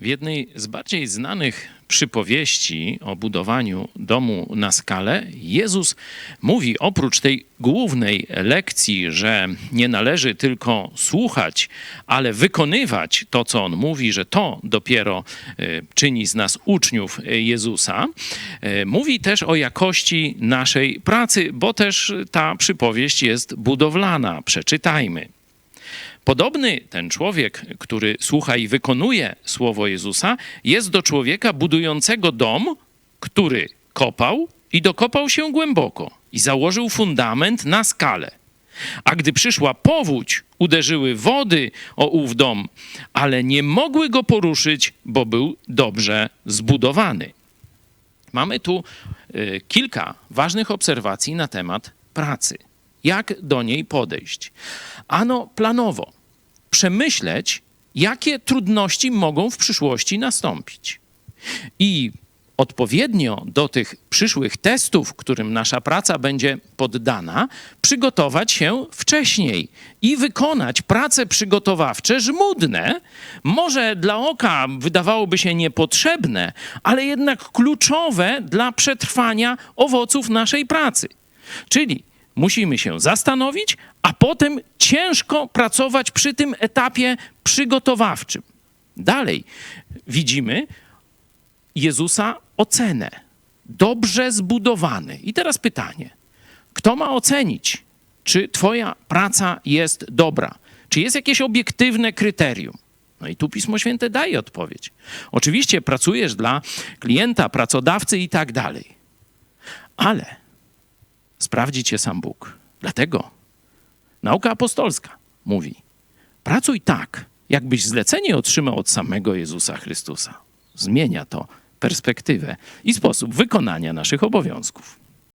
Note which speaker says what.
Speaker 1: W jednej z bardziej znanych przypowieści o budowaniu domu na skalę, Jezus mówi oprócz tej głównej lekcji, że nie należy tylko słuchać, ale wykonywać to, co on mówi, że to dopiero e, czyni z nas uczniów Jezusa, e, mówi też o jakości naszej pracy, bo też ta przypowieść jest budowlana. Przeczytajmy. Podobny ten człowiek, który słucha i wykonuje słowo Jezusa, jest do człowieka budującego dom, który kopał i dokopał się głęboko i założył fundament na skalę. A gdy przyszła powódź, uderzyły wody o ów dom, ale nie mogły go poruszyć, bo był dobrze zbudowany. Mamy tu y, kilka ważnych obserwacji na temat pracy. Jak do niej podejść? Ano planowo. Przemyśleć, jakie trudności mogą w przyszłości nastąpić. I odpowiednio do tych przyszłych testów, którym nasza praca będzie poddana, przygotować się wcześniej i wykonać prace przygotowawcze żmudne, może dla oka wydawałoby się niepotrzebne, ale jednak kluczowe dla przetrwania owoców naszej pracy. Czyli musimy się zastanowić, a potem ciężko pracować przy tym etapie przygotowawczym. Dalej widzimy Jezusa ocenę. Dobrze zbudowany. I teraz pytanie: kto ma ocenić, czy Twoja praca jest dobra? Czy jest jakieś obiektywne kryterium? No i tu Pismo Święte daje odpowiedź. Oczywiście pracujesz dla klienta, pracodawcy i tak dalej. Ale sprawdzi cię sam Bóg. Dlatego nauka apostolska mówi: pracuj tak, jakbyś zlecenie otrzymał od samego Jezusa Chrystusa. Zmienia to perspektywę i sposób wykonania naszych obowiązków.